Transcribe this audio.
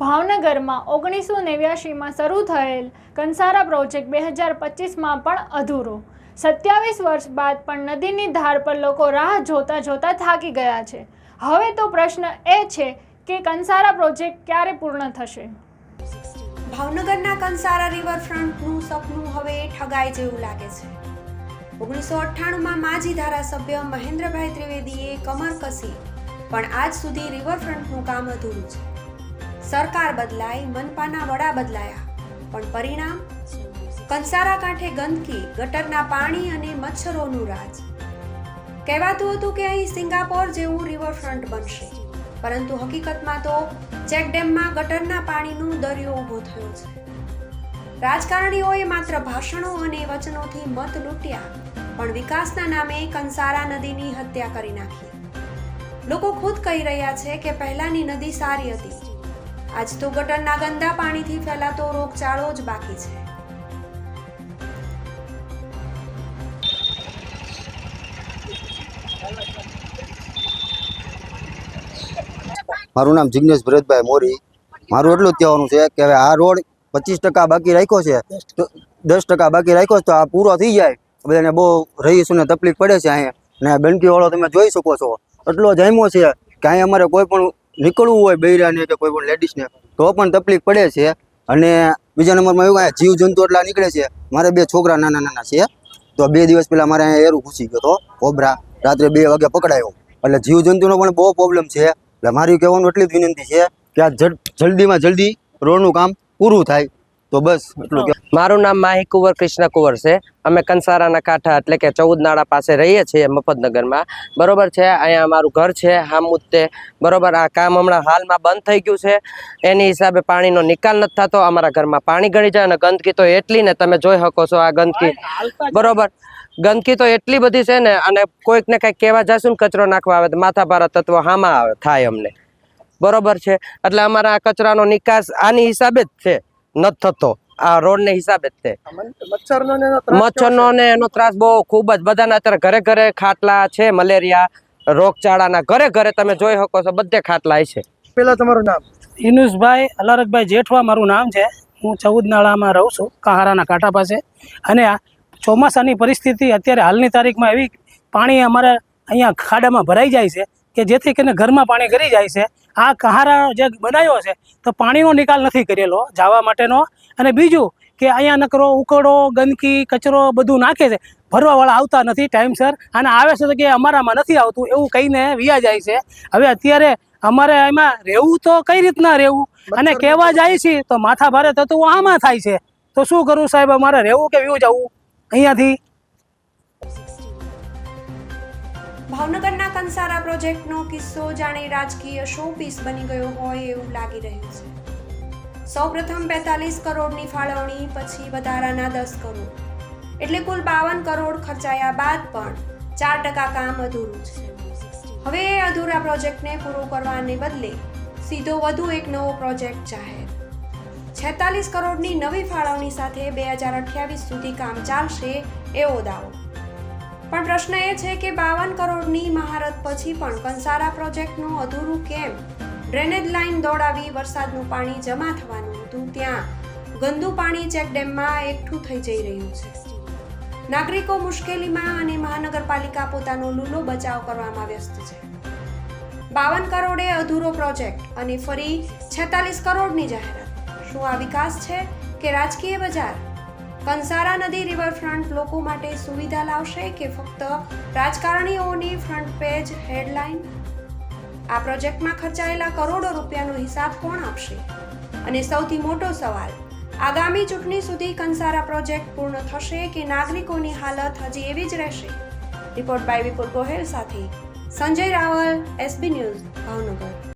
ભાવનગરમાં ઓગણીસો નેવ્યાસીમાં શરૂ થયેલ કંસારા પ્રોજેક્ટ બે હજાર પચીસમાં પણ અધૂરો. સત્યાવીસ વર્ષ બાદ પણ નદીની ધાર પર લોકો રાહ જોતા જોતા થાકી ગયા છે. હવે તો પ્રશ્ન એ છે કે કંસારા પ્રોજેક્ટ ક્યારે પૂર્ણ થશે? ભાવનગરના કંસારા રિવરફ્રન્ટનું સપનું હવે ઠગાઈ જેવું લાગે છે. ઓગણીસો અઠ્ઠાણુંમાં માજી ધારાસભ્ય મહેન્દ્રભાઈ ત્રિવેદીએ કમર કસી, પણ આજ સુધી રિવરફ્રન્ટનું કામ અધૂરું છે. સરકાર બદલાઈ મનપાના વડા બદલાયા. પણ પરિણામ? કંસારા કાંઠે ગંદકી, ગટરના પાણી અને મચ્છરોનું રાજ. કહેવાતું હતું કે અહીં સિંગાપોર જેવું રિવરફ્રન્ટ બનશે. પરંતુ હકીકતમાં તો ચેકડેમમાં ગટરના પાણીનું દરિયો ઊભો થયો છે. રાજકારણીઓએ માત્ર ભાષણો અને વચનોથી મત લૂંટ્યા, પણ વિકાસના નામે કંસારા નદીની હત્યા કરી નાખી. લોકો ખુદ કહી રહ્યા છે કે પહેલાની નદી સારી હતી. આજ તો ગટરના ગંદા પાણીથી ફેલાતો રોગચાળો જ બાકી છે. મારું નામ જિગ્નેશ ભરતભાઈ મોરી. મારું એટલું જ કહેવાનું છે કે હવે આ રોડ પચીસ ટકા બાકી રાખ્યો છે. તો દસ ટકા બાકી રાખ્યો છે તો આ પૂરો થઈ જાય. બધાને બહુ રહીશોને તકલીફ પડે છે અહીંયા. ને ગંદકીવાળો તમે જોઈ શકો છો. એટલો જામ્યો છે કે અહીંયા અમારે કોઈ પણ નીકળવું હોય બૈરાને કે કોઈ પણ લેડીઝને તો પણ તકલીફ પડે છે. અને બીજા નંબરમાં એવું કાંઈ જીવ જંતુ એટલા નીકળે છે. મારે બે છોકરા નાના નાના છે. તો બે દિવસ પહેલાં મારે અહીંયા એરું ઘૂસી ગયો હતો, કોબરા. રાત્રે બે વાગે પકડાયો. એટલે જીવ જંતુનો પણ બહુ પ્રોબ્લેમ છે. એટલે મારી કહેવાનું એટલી જ વિનંતી છે કે આ જલ્દીમાં જલ્દી રોડનું કામ પૂરું થાય. તો બસ એટલું મારું નામ માહી કુંવર કૃષ્ણ કુંવર છે. અમે કંસારાના કાંઠા એટલે કે ચૌદ નાળા પાસે રહીએ છીએ મફતનગરમાં. બરોબર છે અહીંયા અમારું ઘર છે હામુત્તે બરોબર આ કામ હમણાં હાલમાં બંધ થઈ ગયું છે. એની હિસાબે પાણીનો નિકાલ નથી થતો. અમારા ઘરમાં પાણી ગળી જાય અને ગંદકી તો એટલી ને તમે જોઈ શકો છો આ ગંદકી. બરોબર. ગંદકી તો એટલી બધી છે ને અને કોઈકને કંઈક કહેવા જશું ને કચરો નાખવા આવે તો માથાભારા તત્વ હામાં આવે થાય અમને. બરોબર છે. એટલે અમારા આ કચરાનો નિકાસ આની હિસાબે જ છે. નથી થતો. આ રોડને હિસાબે જ તે. મચ્છરનો ને એનો ત્રાસ બહુ ખૂબ જ. બધાના અત્યારે ઘરે ઘરે ખાટલા છે મલેરિયા રોગચાળાના. ઘરે ઘરે તમે જોઈ શકો છો બધે ખાટલા છે. પેલા તમારું નામ? ઇનુસભાઈ અલારકભાઈ જેઠવા મારું નામ છે. હું ચૌદ નાળામાં રહું છું કહારાના કાંઠા પાસે. અને આ ચોમાસાની પરિસ્થિતિ અત્યારે હાલની તારીખમાં એવી પાણી અમારે અહીંયા ખાડામાં ભરાઈ જાય છે. કે જેથી કરીને ઘરમાં પાણી ગરી જાય છે. આ કહારા જે બનાવ્યો છે તો પાણીનો નિકાલ નથી કરેલો જવા માટેનો. અને બીજું કે અહીંયા નકરો ઉકળો ગંદકી કચરો બધું નાખે છે ભરવાવાળા આવતા નથી ટાઈમસર અને આવે છે તો કે અમારામાં નથી આવતું એવું કહીને વિયા જાય છે. હવે અત્યારે અમારે એમાં રહેવું તો કઈ રીતના રહેવું? અને કહેવા જાય છે તો માથા ભારે થતું આમાં થાય છે. તો શું કરું સાહેબ અમારે રહેવું કે વ્યૂ જવું? અહીંયાથી ભાવનગરના કંસારા પ્રોજેક્ટનો કિસ્સો જાણે રાજકીય શો પીસ બની ગયો હોય એવું લાગી રહ્યું છે. સૌપ્રથમ બેતાલીસ કરોડની ફાળવણી, પછી વધારાના દસ કરોડ. એટલે કુલ બાવન કરોડ ખર્ચાયા બાદ પણ ચાર ટકા કામ અધૂરું છે. હવે એ અધૂરા પ્રોજેક્ટને પૂરો કરવાને બદલે સીધો વધુ એક નવો પ્રોજેક્ટ જાહેર. છેતાલીસ કરોડની નવી ફાળવણી સાથે બે હજાર અઠ્યાવીસ સુધી કામ ચાલશે એવો દાવો. પણ પ્રશ્ન એ છે કે બાવન કરોડની મહારત પછી પણ કંસારા પ્રોજેક્ટનું અધૂરું કેમ? ડ્રેનેજ લાઇન દોડાવી વરસાદનું પાણી જમા થવાનું હતું ત્યાં. ગંદુ પાણી ચેકડેમમાં એકઠું થઈ જઈ રહ્યું છે. નાગરિકો મુશ્કેલીમાં અને મહાનગરપાલિકા પોતાનો લૂલો બચાવ કરવામાં વ્યસ્ત છે. બાવન કરોડે અધૂરો પ્રોજેક્ટ અને ફરી છેતાલીસ કરોડની જાહેરાત. શું આ વિકાસ છે કે રાજકીય બજાર? કંસારા નદી રિવરફ્રન્ટ લોકો માટે સુવિધા લાવશે કે ફક્ત રાજકારણીઓની ફ્રન્ટ પેજ હેડલાઇન? આ પ્રોજેક્ટમાં ખર્ચાયેલા કરોડો રૂપિયાનો હિસાબ કોણ આપશે? અને સૌથી મોટો સવાલ, આગામી ચૂંટણી સુધી કંસારા પ્રોજેક્ટ પૂર્ણ થશે કે નાગરિકોની હાલત હજી એવી જ રહેશે? રિપોર્ટ બાય વિપુલ ગોહેલ સાથે Sanjay Raval, S B news, Bhavnagar.